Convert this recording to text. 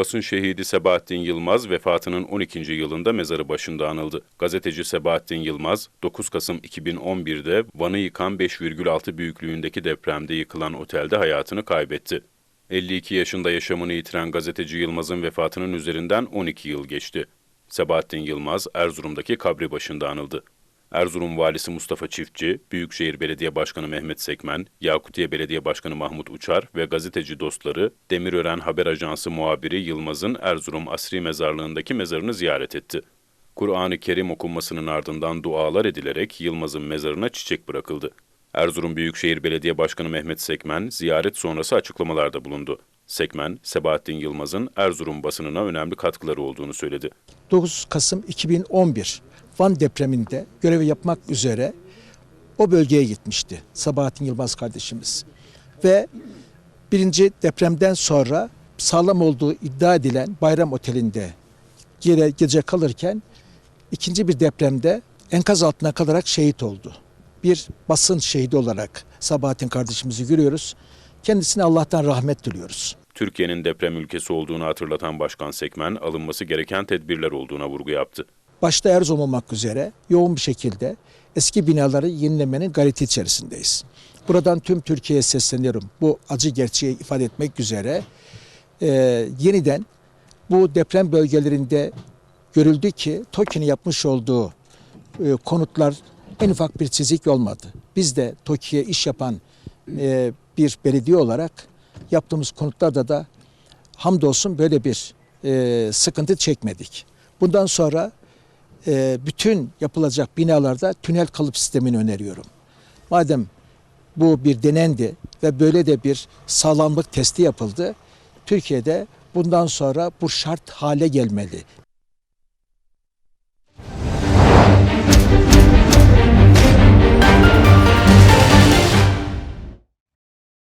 Basın şehidi Sebahattin Yılmaz vefatının 12. yılında mezarı başında anıldı. Gazeteci Sebahattin Yılmaz, 9 Kasım 2011'de Van'ı yıkan 5,6 büyüklüğündeki depremde yıkılan otelde hayatını kaybetti. 52 yaşında yaşamını yitiren gazeteci Yılmaz'ın vefatının üzerinden 12 yıl geçti. Sebahattin Yılmaz, Erzurum'daki kabri başında anıldı. Erzurum Valisi Mustafa Çiftçi, Büyükşehir Belediye Başkanı Mehmet Sekmen, Yakutiye Belediye Başkanı Mahmut Uçar ve gazeteci dostları Demirören Haber Ajansı muhabiri Yılmaz'ın Erzurum Asri Mezarlığı'ndaki mezarını ziyaret etti. Kur'an-ı Kerim okunmasının ardından dualar edilerek Yılmaz'ın mezarına çiçek bırakıldı. Erzurum Büyükşehir Belediye Başkanı Mehmet Sekmen ziyaret sonrası açıklamalarda bulundu. Sekmen, Sebahattin Yılmaz'ın Erzurum basınına önemli katkıları olduğunu söyledi. 9 Kasım 2011 Van depreminde görevi yapmak üzere o bölgeye gitmişti Sabahattin Yılmaz kardeşimiz. Ve birinci depremden sonra sağlam olduğu iddia edilen Bayram Oteli'nde gece, gece kalırken ikinci bir depremde enkaz altına kalarak şehit oldu. Bir basın şehidi olarak Sabahattin kardeşimizi görüyoruz. Kendisine Allah'tan rahmet diliyoruz. Türkiye'nin deprem ülkesi olduğunu hatırlatan Başkan Sekmen, alınması gereken tedbirler olduğuna vurgu yaptı. Başta Erzurum olmak üzere yoğun bir şekilde eski binaları yenilemenin gayreti içerisindeyiz. Buradan tüm Türkiye'ye sesleniyorum. Bu acı gerçeği ifade etmek üzere e, yeniden bu deprem bölgelerinde görüldü ki TOKİ'nin yapmış olduğu e, konutlar en ufak bir çizik olmadı. Biz de TOKİ'ye iş yapan e, bir belediye olarak yaptığımız konutlarda da hamdolsun böyle bir e, sıkıntı çekmedik. Bundan sonra e, bütün yapılacak binalarda tünel kalıp sistemini öneriyorum. Madem bu bir denendi ve böyle de bir sağlamlık testi yapıldı, Türkiye'de bundan sonra bu şart hale gelmeli.